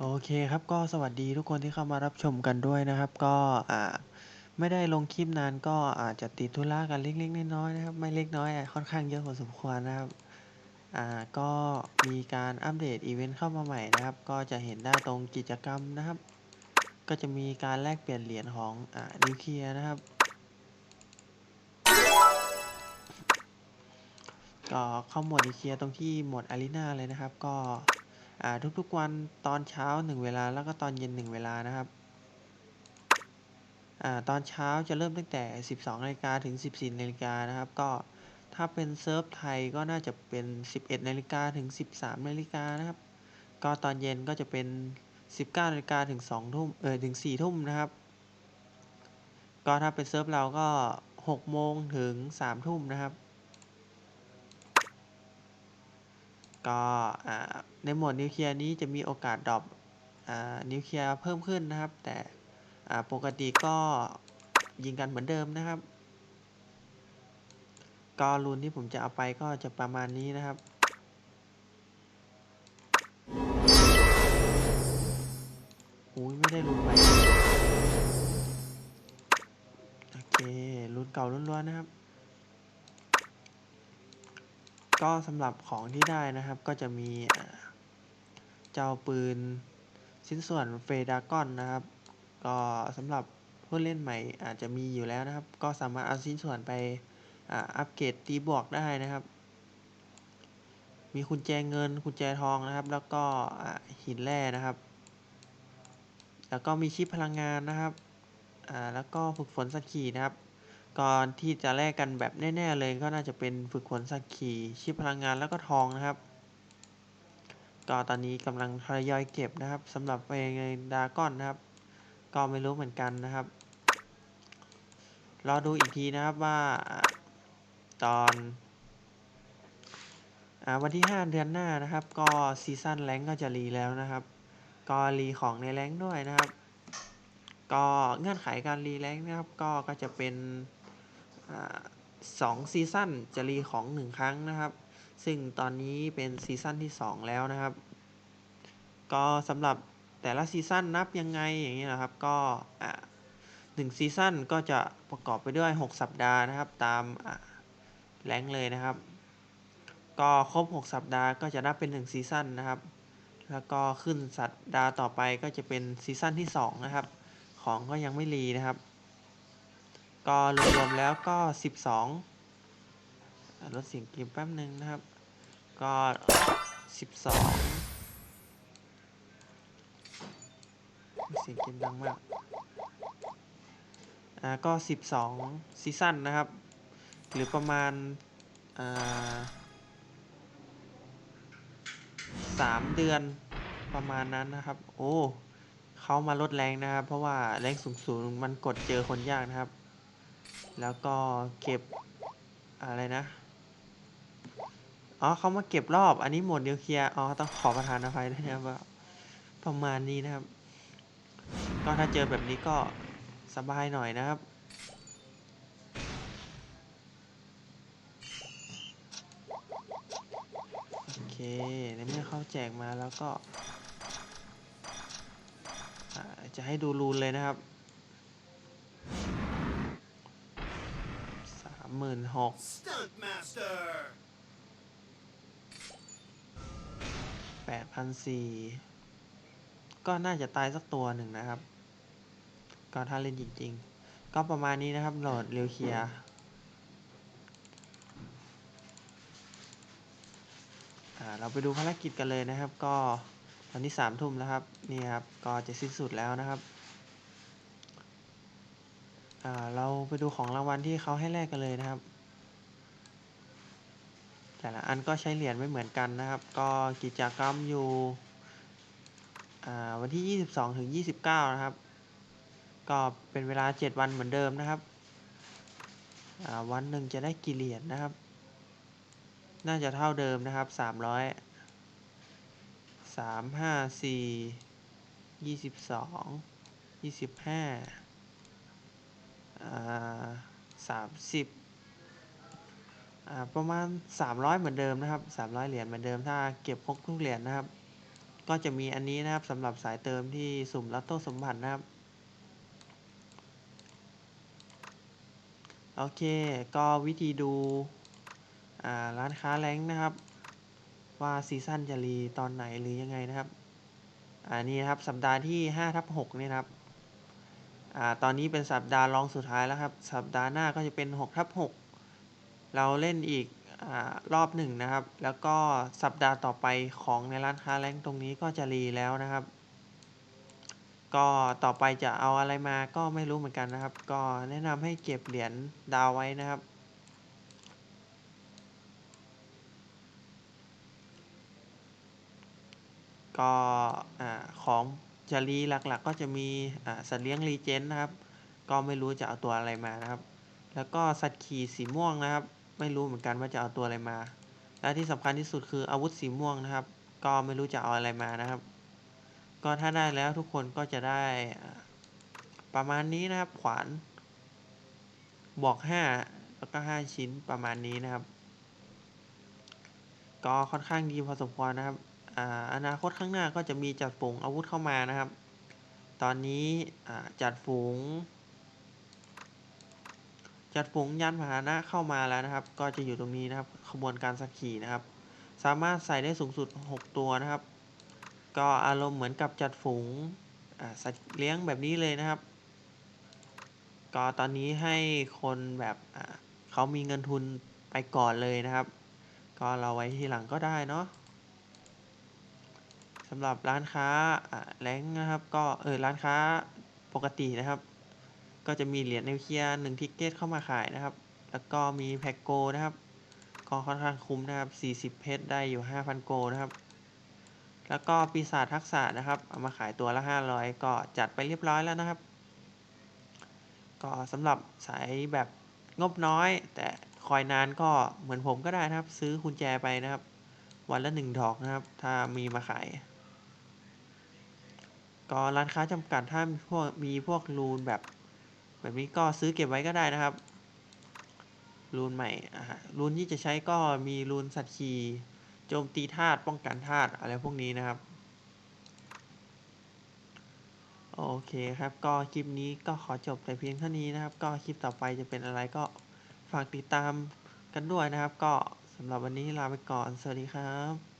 โอเคครับ ก็สวัสดีทุกคนที่เข้ามารับชมกันด้วยนะครับ ก็อ่าไม่ได้ลงคลิปนานก็อาจจะติดธุระกันเล็กๆน้อยๆนะครับ ไม่เล็กน้อยอะค่อนข้างเยอะพอสมควรนะครับอ่าก็มีการอัปเดตอีเวนต์เข้ามาใหม่นะครับ ก็จะเห็นได้ตรงกิจกรรมนะครับ ก็จะมีการแลกเปลี่ยนเหรียญของอ่านิวเคลียร์นะครับก็เข้าหมดนิวเคลียร์ตรงที่หมดอารีนาเลยนะครับ ก็ ทุกๆวันตอนเช้า 1 เวลาแล้วก็ตอนเย็น 1 เวลานะครับอตอนเช้าจะเริ่มตั้งแต่ 12นาฬิกาถึง 14นาฬิกานะครับ ก็ถ้าเป็นเซิร์ฟไทยก็น่าจะเป็น 11นาฬิกาถึง 13นาฬิกานะครับ ก็ตอนเย็นก็จะเป็น 19นาฬิกาถึง2ทุ่มเออถึง4ทุ่มนะครับ ก็ถ้าเป็นเซิร์ฟเราก็6โมงถึง3ทุ่มนะครับ ก็ในโหมดนิวเคลียร์นี้จะมีโอกาสดรอปนิวเคลียร์เพิ่มขึ้นนะครับ แต่ปกติก็ยิงกันเหมือนเดิมนะครับ ก็รูนที่ผมจะเอาไปก็จะประมาณนี้นะครับอุ้ยไม่ได้รูนใหม่โอเครูนเก่าล้วนๆนะครับ ก็สำหรับของที่ได้นะครับก็จะมีเจ้าปืนชิ้นส่วนเฟดากอนนะครับ ก็สำหรับผู้เล่นใหม่อาจจะมีอยู่แล้วนะครับ ก็สามารถเอาชิ้นส่วนไปอัปเกรดตีบวกได้นะครับ มีกุญแจเงินกุญแจทองนะครับ แล้วก็หินแร่นะครับ แล้วก็มีชิปพลังงานนะครับแล้วก็ฝึกฝนสกีนะครับ ก่อนที่จะแลกกันแบบแน่ๆเลยก็น่าจะเป็นฝึกฝนสักขีชิปพลังงานแล้วก็ทองนะครับก็ตอนนี้กำลังทยอยเก็บนะครับสำหรับเองดาก้อนนะครับ ก็ไม่รู้เหมือนกันนะครับรอดูอีกทีนะครับว่าตอนอวันที่ 5 เดือนหน้านะครับ ก็ซีซั่นแรงก็จะรีแล้วนะครับ ก็รีของในแรงด้วยนะครับ ก็เงื่อนไขการรีแรงนะครับ ก็ก็จะเป็น สองซีซั่นจะรีของหนึ่งครั้งนะครับ ซึ่งตอนนี้เป็นซีซั่นที่2แล้วนะครับ ก็สำหรับแต่ละซีซั่นนับยังไงอย่างนี้นะครับ ก็หนึ่งซีซั่นก็จะประกอบไปด้วย 6 สัปดาห์นะครับ ตามแรงเลยนะครับ ก็ครบ 6 สัปดาห์ก็จะนับเป็น 1 ซีซั่นนะครับ แล้วก็ขึ้นสัปดาห์ต่อไปก็จะเป็นซีซั่นที่ 2 นะครับ ของก็ยังไม่รีนะครับ ก็รวมๆแล้วก็ 12ลดเสียงเกมแป๊บหนึ่งนะครับ ก็ 12 เสียงเกมดังมาก อ่า ก็ 12 ซีซั่นนะครับ หรือประมาณ อ่าสามเดือนประมาณนั้นนะครับ โอ้เขามาลดแรงนะครับ เพราะว่าแรงสูงๆมันกดเจอคนยากนะครับ แล้วก็เก็บอะไรนะ อ๋อเขามาเก็บรอบ อันนี้หมดนิวเคลียร์ อ๋อ ต้องขอประทานอภัยด้วยนะครับว่าประมาณนี้นะครับ ก็ถ้าเจอแบบนี้ก็สบายหน่อยนะครับ โอเค ในเมื่อเขาแจกมาแล้วก็ จะให้ดูรูนเลยนะครับามหมื่นหกแปดพันสี่ก็น่าจะตายสักตัวหนึ่งนะครับ ก็ถ้าเล่นจริงๆ ก็ประมาณนี้นะครับโหลดเรียวเคียร์เราไปดูภารกิจกันเลยนะครับ ก็ตอนนี้สามทุ่มแล้วครับ นี่ครับ ก็จะสิ้นสุดแล้วนะครับ เราไปดูของรางวัลที่เขาให้แลกกันเลยนะครับ แต่ละอันก็ใช้เหรียญไม่เหมือนกันนะครับ ก็กิจกรรมอยู่วันที่ 22 ถึง 29 นะครับ ก็เป็นเวลา 7 วันเหมือนเดิมนะครับ วันหนึ่งจะได้กี่เหรียญนะครับ น่าจะเท่าเดิมนะครับ 300 3 5 4 22 25อ่า 30ประมาณ 300 เหมือนเดิมนะครับ 300 เหรียญเหมือนเดิมถ้าเก็บครบทุกเหรียญนะครับ ก็จะมีอันนี้นะครับสำหรับสายเติมที่สุ่มลอตโต้สมบัตินะครับโอเค ก็วิธีดูร้านค้าแรงนะครับ ว่าซีซั่นจะรีตอนไหนหรือยังไงนะครับอ่านี่นะครับสัปดาห์ที่5ทับ6นี่นะครับ อ่าตอนนี้เป็นสัปดาห์รองสุดท้ายแล้วครับ สัปดาห์หน้าก็จะเป็น6ทับ6เราเล่นอีกอรอบหนึ่งนะครับ แล้วก็สัปดาห์ต่อไปของในร้านค้าแรงตรงนี้ก็จะรีแล้วนะครับ ก็ต่อไปจะเอาอะไรมาก็ไม่รู้เหมือนกันนะครับ ก็แนะนำให้เก็บเหรียญดาวไว้นะครับก็อของ จะรีหลักๆ ก็จะมีสัตว์เลี้ยงรีเจนนะครับ ก็ไม่รู้จะเอาตัวอะไรมานะครับ แล้วก็สัตว์ขี่สีม่วงนะครับ ไม่รู้เหมือนกันว่าจะเอาตัวอะไรมา และที่สำคัญที่สุดคืออาวุธสีม่วงนะครับ ก็ไม่รู้จะเอาอะไรมานะครับ ก็ถ้าได้แล้วทุกคนก็จะได้ประมาณนี้นะครับ ขวาน บวกห้าแล้วก็ห้าชิ้นประมาณนี้นะครับ ก็ค่อนข้างดีพอสมควรนะครับ อนาคตข้างหน้าก็จะมีจัดฝูงอาวุธเข้ามานะครับ ตอนนี้จัดฝูง จัดฝูงยานพาหนะเข้ามาแล้วนะครับ ก็จะอยู่ตรงนี้นะครับขบวนการสักขีนะครับ สามารถใส่ได้สูงสุด 6 ตัวนะครับ ก็อารมณ์เหมือนกับจัดฝูงสัตว์เลี้ยงแบบนี้เลยนะครับ ก็ตอนนี้ให้คนแบบเขามีเงินทุนไปก่อนเลยนะครับ ก็เราไว้ทีหลังก็ได้เนาะ สำหรับร้านค้าแรงนะครับ ก็เออร้านค้าปกตินะครับ ก็จะมีเหรียญนิวเคลียร์หนึ่งทิกเก็ตเข้ามาขายนะครับ แล้วก็มีแพ็กโกนะครับก็ค่อนข้างคุ้มนะครับ 40 เพชรได้อยู่ 5,000 โกนะครับ แล้วก็ปีศาจทักษะนะครับ เอามาขายตัวละ 500 ก็จัดไปเรียบร้อยแล้วนะครับ ก็สำหรับสายแบบงบน้อย แต่คอยนานก็เหมือนผมก็ได้นะครับ ซื้อกุญแจไปนะครับ วันละหนึ่งดอกนะครับ ถ้ามีมาขาย ก็ร้านค้าจำกัดถ้ามีพวกมีพวกรูนแบบ แบบนี้ก็ซื้อเก็บไว้ก็ได้นะครับ รูนใหม่อ่ารูนที่จะใช้ก็มีรูนสัตว์ขี่โจมตีธาตุป้องกันธาตุอะไรพวกนี้นะครับ โอเคครับ ก็คลิปนี้ก็ขอจบแต่เพียงเท่านี้นะครับ ก็คลิปต่อไปจะเป็นอะไรก็ฝากติดตามกันด้วยนะครับ ก็สำหรับวันนี้ลาไปก่อน สวัสดีครับ